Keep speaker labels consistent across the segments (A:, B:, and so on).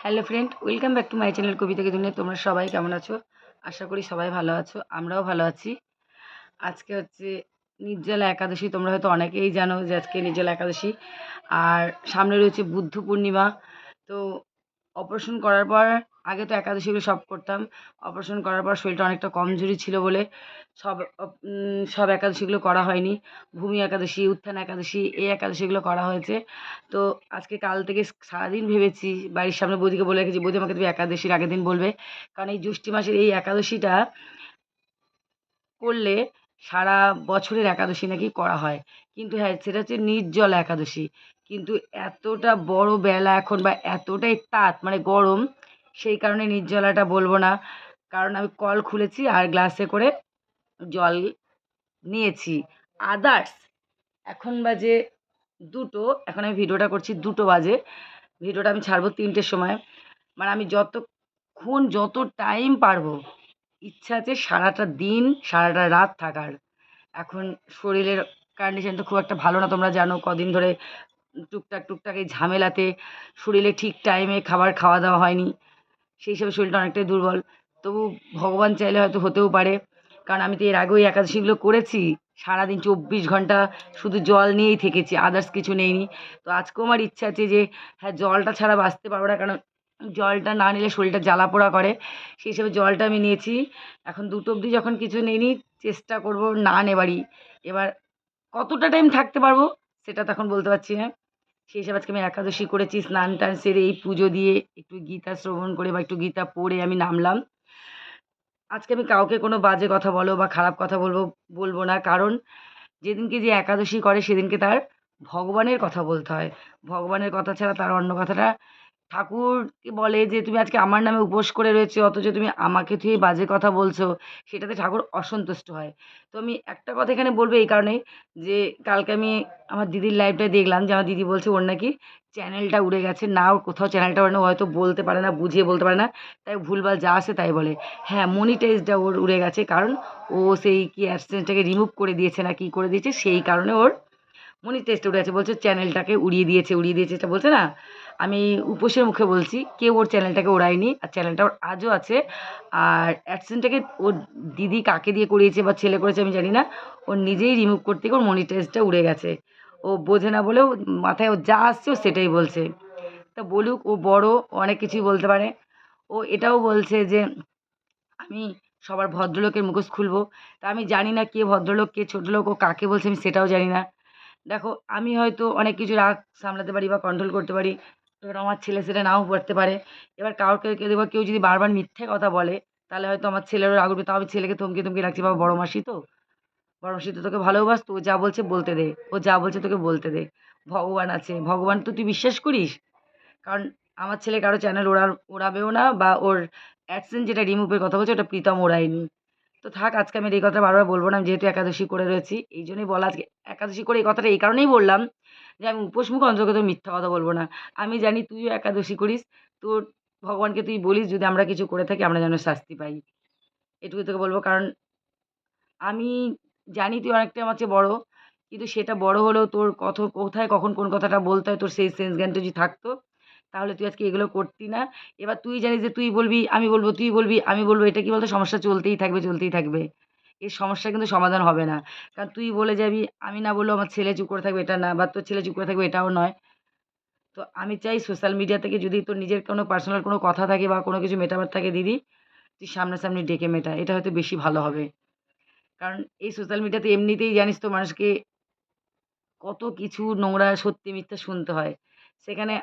A: Hello friend welcome back to my channel কবিতাকে দুনিয়া তোমরা সবাই কেমন আছো? আশা করি সবাই ভালো আছো, আমরাও ভালো আছি। আজকে হচ্ছে নির্জলা একাদশী, তোমরা হয়তো অনেকেই জানো যে আজকে নির্জলা একাদশী। আর সামনে রয়েছে বুদ্ধ পূর্ণিমা। তো অপারেশন করার পর আগে তো একাদশীগুলো সব করতাম। অপারেশন করার পর শরীরটা অনেকটা কমজোরি ছিল বলে সব সব একাদশীগুলো করা হয়নি। ভূমি একাদশী, উত্থান একাদশী, এই একাদশীগুলো করা হয়েছে। তো আজকে কাল থেকে সারাদিন ভেবেছি, বাড়ির সামনে বৌদিকে বলে রেখেছি, বৌদি আমাকে তুমি একাদশীর আগের দিন বলবে। কারণ এই জ্যৈষ্ঠী মাসের এই একাদশীটা করলে সারা বছরের একাদশী নাকি করা হয়। কিন্তু হ্যাঁ সেটা হচ্ছে নির্জল একাদশী। কিন্তু এতটা বড় বেলা এখন বা এতটাই তাত মানে গরম সেই কারণে নির্জলাটা বলব না। কারণ আমি কল খুলেছি আর গ্লাসে করে জল নিয়েছি। আদার্স এখন বাজে দুটো, এখন আমি ভিডিওটা করছি দুটো বাজে। ভিডিওটা আমি ছাড়বো তিনটের সময়। মানে আমি যতক্ষণ, যত টাইম পারব, ইচ্ছা আছে সারাটা দিন, সারাটা রাত থাকার। এখন শরীরের কন্ডিশন তো খুব একটা ভালো না, তোমরা জানো, কদিন ধরে টুকটাক টুকটাক এই ঝামেলাতে শরীরে ঠিক টাইমে খাবার খাওয়া দাওয়া হয়নি। সেই হিসাবে শরীরটা অনেকটাই দুর্বল। তবু ভগবান চাইলে হয়তো হতেও পারে। কারণ আমি তো এর আগেও একাদশীগুলো করেছি। সারাদিন চব্বিশ ঘণ্টা শুধু জল নিয়েই থেকেছি আদার্স কিছু নেইনি। তো আজকেও আমার ইচ্ছা আছে যে হ্যাঁ জলটা ছাড়া বাঁচতে পারব না। কারণ জলটা না নিলে শরীরটা জ্বালা পোড়া করে। সেই হিসেবে জলটা আমি নিয়েছি। এখন দুটো অবধি যখন কিছু নেইনি, চেষ্টা করব না নেবারই। এবার কতটা টাইম থাকতে পারব, সেটা তখন বলতে পারছি না। সেই হিসাবে আজকে আমি একাদশী করেছি, স্নান টান সেরে এই পুজো দিয়ে একটু গীতা শ্রবণ করে বা একটু গীতা পড়ে আমি নামলাম। আজকে আমি কাউকে কোনো বাজে কথা বলো বা খারাপ কথা বলব বলব না। কারণ যেদিনকে যে একাদশী করে, সেদিনকে তার ভগবানের কথা বলতে হয়। ভগবানের কথা ছাড়া তার অন্য কথাটা ঠাকুরকে বলে যে, তুমি আজকে আমার নামে উপোস করে রয়েছে, অথচ তুমি আমাকে থুয়ে বাজে কথা বলছো? সেটাতে ঠাকুর অসন্তুষ্ট হয়। তো আমি একটা কথা এখানে বলব এই কারণেই যে, কালকে আমি আমার দিদির লাইভটায় দেখলাম যে, আমার দিদি বলছে ওর নাকি চ্যানেলটা উড়ে গেছে। না ওর কোথাও চ্যানেলটা ওর না হয়তো বলতে পারে না, বুঝিয়ে বলতে পারে না, তাই ভুলভাল যা আসে তাই বলে। হ্যাঁ মনিটাইজটা ওর উড়ে গেছে, কারণ ও সেই কি অ্যাডসেন্সটাকে রিমুভ করে দিয়েছে না কি করে দিয়েছে, সেই কারণে ওর মনিটাইজটা উড়ে গেছে, বলছে চ্যানেলটাকে উড়িয়ে দিয়েছে উড়িয়ে দিয়েছে, এটা বলছে না? আমি উপসের মুখে বলছি, কেউ ওর চ্যানেলটাকে ওড়ায়নি আর চ্যানেলটা ওর আজও আছে, আর অ্যাডসেন্সটাকে ওর দিদি কাকে দিয়ে করিয়েছে বা ছেলে করেছে আমি জানি না ওর নিজেই রিমুভ করতে গিয়ে ওর মনিটাইজটা উড়ে গেছে। ও বোঝে না বলেও মাথায় ও যা আসছে ও সেটাই বলছে। তা বলুক, ও বড় অনেক কিছুই বলতে পারে। ও এটাও বলছে যে, আমি সবার ভদ্রলোকের মুখোশ খুলবো। তা আমি জানি না কে ভদ্রলোক, কে ছোটো লোক ও কাকে বলছে আমি সেটাও জানি না। দেখো, আমি হয়তো অনেক কিছু রাগ সামলাতে পারি বা কন্ট্রোল করতে পারি। এবার আমার ছেলে সেটা নাও পড়তে পারে। এবার কাউকে কেউ দেখব কেউ যদি বারবার মিথ্যে কথা বলে, তাহলে হয়তো আমার ছেলেরও রাগ উঠবে। তাও আমি ছেলেকে থমকে থমকে রাখছি বাবা, বড় মাসি তো? বড় মাসি তো তোকে ভালোবাসতো ও যা বলছে বলতে দে। ও যা বলছে তোকে বলতে দে। ভগবান আছে। ভগবান তো তুই বিশ্বাস করিস? কারণ আমার ছেলে কারও চ্যানেল ওড়ার, ওড়াবেও না বা ওর অ্যাডসেন্স যেটা রিমুভের কথা বলছে, ওটা প্রীতম ওড়ায়নি। তো থাক, আজকে আমি এই কথা বারবার বলব না, আমি যেহেতু একাদশী করে রয়েছি, এই জন্যই বলা আজকে একাদশী করে এই কথাটা এই কারণেই বললাম যে আমি উপোস মুখে অন্তর্গত মিথ্যা কথা বলব না। আমি জানি তুইও একাদশী করিস, তোর ভগবানকে তুই বলিস, যদি আমরা কিছু করে থাকি আমরা যেন শাস্তি পাই। এটুকুই তোকে বলব, কারণ আমি জানি তুই অনেকটা আমার চেয়ে বড়, কিন্তু সেটা বড় হলেও তোর কত, কোথায় কখন কোন কথাটা বলতে হয়, তোর সেই সেন্স জ্ঞানটা যদি থাকতো তাহলে তুই আজকে এগুলো করতি না। এবার তুই জানিস যে তুই বলবি, আমি বলব, তুই বলবি, আমি বলব, এটা কি বলতো? সমস্যা চলতেই থাকবে চলতেই থাকবে। এর সমস্যা কিন্তু সমাধান হবে না। কারণ তুই বলে যাবি, আমি না বললেও আমার ছেলে চুপ করে থাকবে, এটা না। বা তোর ছেলে চুপ করে থাকবে, এটাও নয়। তো আমি চাই সোশ্যাল মিডিয়া থেকে যদি তোর নিজের কোনো পার্সোনাল কোনো কথা থাকে বা কোনো কিছু মেটাবার থাকে, দিদি, তুই সামনাসামনি ডেকে মেটা। এটা হয়তো বেশি ভালো হবে। কারণ এই সোশ্যাল মিডিয়াতে এমনিতেই জানিস তো মানুষকে কত কিছু নোংরা, সত্যি মিথ্যা শুনতে হয়। সেখানে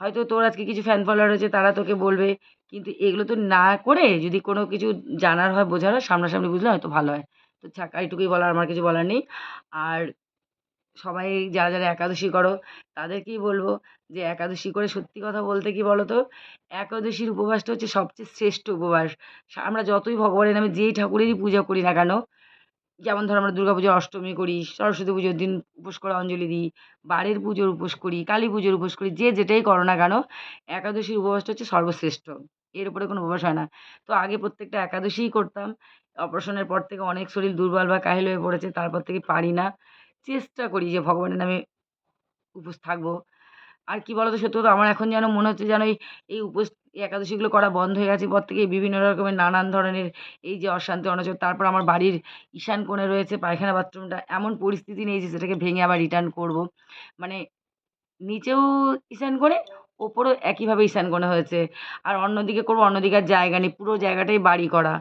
A: হয়তো তোর আজকে কিছু ফ্যান ফলোয়ার হয়েছে, তারা তোকে বলবে। কিন্তু এগুলো তো না করে যদি কোনো কিছু জানার হয়, বোঝার হয়, সামনাসামনি বুঝলে হয়তো ভালো হয়। তো থাক এইটুকুই বলার, আমার কিছু বলার নেই। আর সবাই যারা যারা একাদশী করো, তাদেরকেই বলব যে একাদশী করে সত্যি কথা বলতে কি বলো তো একাদশীর উপবাসটা হচ্ছে সবচেয়ে শ্রেষ্ঠ উপবাস। আমরা যতই ভগবানের নামে যেই ঠাকুরেরই পূজা করি না কেন যেমন ধরো আমরা দুর্গা পুজোর অষ্টমী করি, সরস্বতী পুজোর দিন উপোস করে অঞ্জলি দিই, বারের পুজোর উপোস করি, কালী পুজোর উপোস করি, যে যেটাই করো না কেন, একাদশীর উপবাসটা হচ্ছে সর্বশ্রেষ্ঠ। এর উপরে কোনো উপবাস হয় না। তো আগে প্রত্যেকটা একাদশীই করতাম, অপারেশনের পর থেকে অনেক শরীর দুর্বল বা কাহিল হয়ে পড়েছে, তারপর থেকে পারি না। চেষ্টা করি যে ভগবানের নামে উপোস থাকব। আর কি বলো তো সত্যি কথা, আমার এখন যেন মনে হচ্ছে যেন এই উপোস এই একাদশীগুলো করা বন্ধ হয়ে গেছে। পর থেকে বিভিন্ন রকমের নানান ধরনের এই যে অশান্তি অনাচার তারপর আমার বাড়ির ঈশান কোণে রয়েছে পায়খানা বাথরুমটা। এমন পরিস্থিতি নেই যে সেটাকে ভেঙে আবার রিটার্ন করব। মানে নিচেও ঈশান কোণে, ওপরেও একইভাবে ঈশান কোণে হয়েছে। আর অন্যদিকে করব, অন্যদিকে আর জায়গা নেই। পুরো জায়গাটাই বাড়ি করা।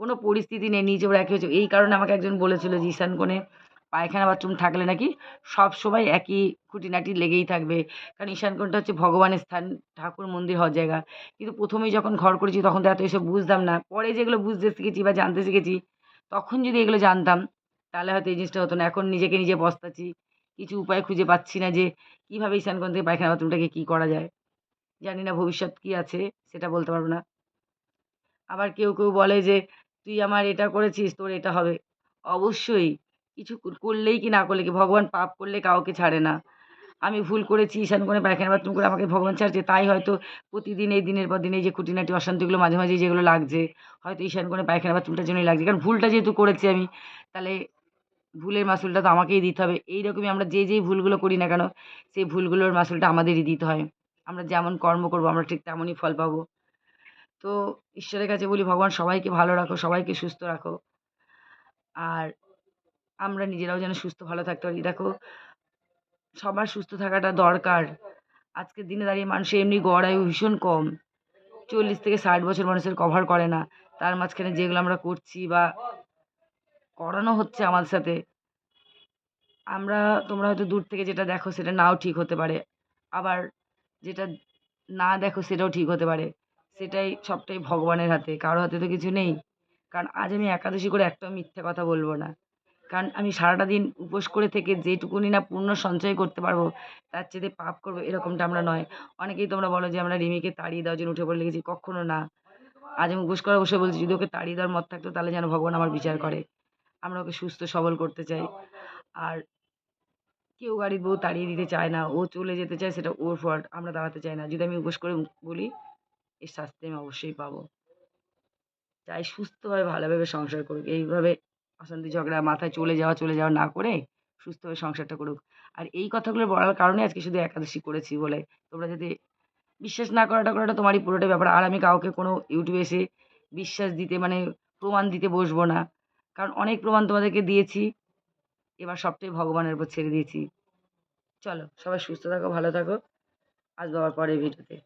A: কোনো পরিস্থিতি নেই, নিচেও একই হয়েছে। এই কারণে আমাকে একজন বলেছিল যে ঈশান কোণে পায়খানা বাথরুম থাকলে নাকি সব সময় একই খুঁটিনাটি লেগেই থাকবে। কারণ ঈশান কোণটা হচ্ছে ভগবানের স্থান, ঠাকুর মন্দির হওয়ার জায়গা। কিন্তু প্রথমেই যখন ঘর করেছি তখন তো এত এসব বুঝতাম না। পরে যেগুলো বুঝতে শিখেছি বা জানতে শিখেছি, তখন যদি এগুলো জানতাম, তাহলে হয়তো এই জিনিসটা হতো না। এখন নিজেকে নিজে পস্তাচ্ছি, কিছু উপায় খুঁজে পাচ্ছি না যে কীভাবে ঈশান কোণ থেকে পায়খানা বাথরুমটাকে কী করা যায়। জানি না ভবিষ্যৎ কী আছে, সেটা বলতে পারব না। আবার কেউ কেউ বলে যে, তুই আমার এটা করেছিস, তোর এটা হবে। অবশ্যই কিছু করলেই কি না করলে কি? ভগবান পাপ করলে কাউকে ছাড়ে না। আমি ভুল করেছি, ঈশান কোণে পায়খানা বাথরুম করে আমাকে ভগবান ছাড়ছে, তাই হয়তো প্রতিদিন এই দিনের পর দিন এই যে খুঁটিনাটি অশান্তিগুলো মাঝে মাঝে যেগুলো লাগছে, হয়তো ঈশান কোণে পায়খানা বাথরুমটার জন্যই লাগছে। কারণ ভুলটা যেহেতু করেছি আমি, তাহলে ভুলের মাসুলটা তো আমাকেই দিতে হবে। এইরকমই আমরা যে যেই ভুলগুলো করি না কেন, সেই ভুলগুলোর মাসুলটা আমাদেরই দিতে হয়। আমরা যেমন কর্ম করব, আমরা ঠিক তেমনই ফল পাবো। তো ঈশ্বরের কাছে বলি, ভগবান সবাইকে ভালো রাখো, সবাইকে সুস্থ রাখো। আর আমরা নিজেরাও যেন সুস্থ, ভালো থাকতে পারি। দেখো, সবার সুস্থ থাকাটা দরকার। আজকের দিনে দাঁড়িয়ে মানুষের এমনি গড় আয়ু ভীষণ কম। চল্লিশ থেকে ষাট বছর মানুষের কভার করে না। তার মাঝখানে যেগুলো আমরা করছি বা করানো হচ্ছে আমাদের সাথে, আমরা, তোমরা হয়তো দূর থেকে যেটা দেখো সেটা নাও ঠিক হতে পারে। আবার যেটা না দেখো সেটাও ঠিক হতে পারে। সেটাই সবটাই ভগবানের হাতে। কারও হাতে তো কিছু নেই। কারণ আজ আমি একাদশী করে একটাও মিথ্যে কথা বলব না। কারণ আমি সারাটা দিন উপোস করে থেকে যেটুকুনি না পূর্ণ সঞ্চয় করতে পারব, তার চেয়ে পাপ করব এরকমটা আমরা নয়। অনেকেই তোমরা বলো যে, আমরা রিমিকে তাড়িয়ে দেওয়ার জন্য উঠে পড়ে লেগেছি কখনো না। আজ আমি উপোস করে বসে বলছি, যদি ওকে তাড়িয়ে দেওয়ার মত থাকতো, তাহলে যেন ভগবান আমার বিচার করে। আমরা ওকে সুস্থ, সবল করতে চাই। আর কেউ গাড়ির বউ তাড়িয়ে দিতে চায় না। ও চলে যেতে চায়, সেটা ওর ফল্ট আমরা দাঁড়াতে চাই না। যদি আমি উপোস করে বলি, এর শাস্তি আমি অবশ্যই পাবো। চাই সুস্থভাবে, ভালোভাবে সংসার করুক। এইভাবে অশান্তি ঝগড়া, মাথায় চলে যাওয়া চলে যাওয়া না করে সুস্থভাবে সংসারটা করুক। আর এই কথাগুলো বলার কারণে আজকে শুধু একাদশী করেছি বলে। তোমরা যদি বিশ্বাস না করাটা করাটা তোমারই পুরোটাই ব্যাপার। আর আমি কাউকে কোনো ইউটিউবে এসে বিশ্বাস দিতে মানে প্রমাণ দিতে বসবো না। কারণ অনেক প্রমাণ তোমাদেরকে দিয়েছি। এবার সবটাই ভগবানের উপর ছেড়ে দিয়েছি। চলো, সবাই সুস্থ থাকো, ভালো থাকো। আসব আবার পরের ভিডিওতে